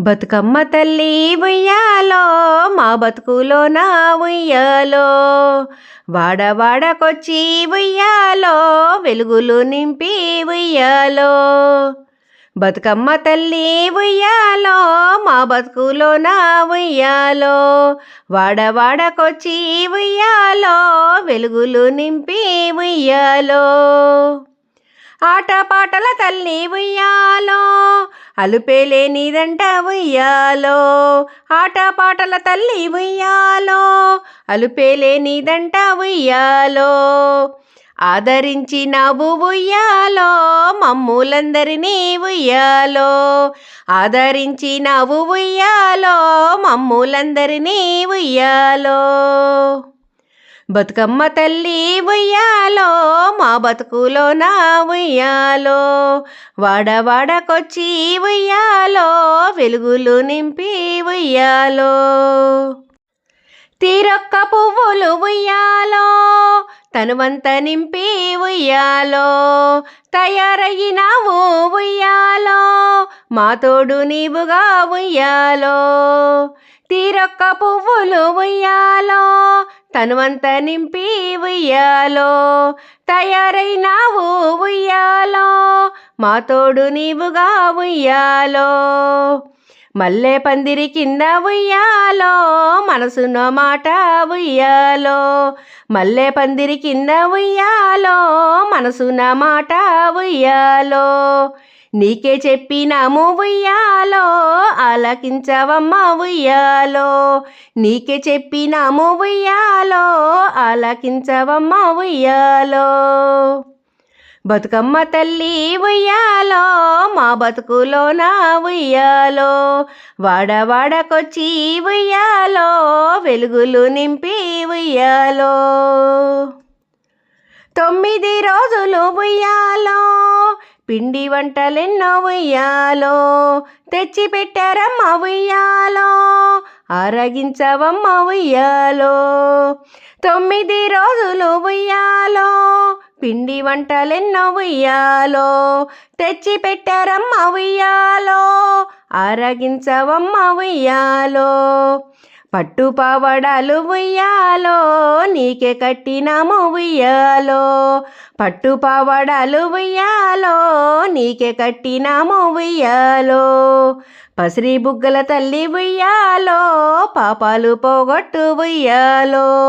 బతుకమ్మ తల్లి ఉయ్యాలో మా బతుకులో నా ఉయ్యాలో. వాడవాడకొచ్చి ఉయ్యాలో వెలుగులు నింపి ఉయ్యాలో. బతుకమ్మ తల్లి ఉయ్యాలో మా బతుకులో నా ఉయ్యాలో. వాడవాడకొచ్చి ఉయ్యాలో వెలుగులు నింపి ఉయ్యాలో. ఆటపాటల తల్లి ఉయ్యాలో అలుపేలేనిదంట ఉయ్యాలో. ఆటపాటల తల్లి ఉయ్యాలో అలుపేలేనిదంట ఉయ్యాలో. ఆదరించి నవ్వు ఉయ్యాలో మమ్ములందరినీ ఉయ్యాలో. ఆదరించి నవ్వు ఉయ్యాలో మమ్ములందరినీ ఉయ్యాలో. బతుకమ్మ తల్లి ఉయ్యాలో మా బతుకులో నా ఉయ్యాలో వాడవాడకొచ్చి ఉయ్యాలో వెలుగులు నింపి ఉయ్యాలో. తీరొక్క పువ్వులు ఉయ్యాలో తనువంత నింపి ఉయ్యాలో. తయారయ్యినావు ఉయ్యాలో మా తోడు నీవుగా ఉయ్యాలో. తీరొక్క పువ్వులు ఉయ్యాలో తనువంత నింపి ఉయ్యాలో తయారైనావు ఉయ్యాలో మా తోడు నీవుగా ఉయ్యాలో. మల్లె పందిరి కింద ఉయ్యాలో మనసున మాట ఉయ్యాలో. మల్లె పందిరి కింద ఉయ్యాలో మనసున మాట ఉయ్యాలో. నీకే చెప్పినాము ఉయ్యాలో ఆలకించవమ్మ ఉయ్యాలో. నీకే చెప్పినాము ఉయ్యాలో ఆలకించవమ్మ ఉయ్యాలో. బతుకమ్మ తల్లి ఉయ్యాలో బతుకులో నా ఉయ్యాలో వాడవాడకొచ్చి ఉయ్యాలో వెలుగులు నింపి ఉయ్యాలో. తొమ్మిది రోజులు ఉయ్యాలో పిండి వంటలెన్నో ఉయ్యాలో తెచ్చిపెట్టారమ్మ ఉయ్యాలో ఆరగించవమ్మ ఉయ్యాలో. తొమ్మిది రోజులు ఉయ్యాలో పిండి వంటలెన్నో ఉయ్యాలో తెచ్చిపెట్టారమ్మ ఉయ్యాలో ఆరగించవమ్మ ఉయ్యాలో. పట్టు పావడాలు ఉయ్యాలో నీకే కట్టినాము ఉయ్యాలో. పట్టు పావడాలు ఉయ్యాలో నీకే కట్టినాము ఉయ్యాలో. పసిరి బుగ్గల తల్లి ఉయ్యాలో పాపాలు పోగొట్టు ఉయ్యాలో.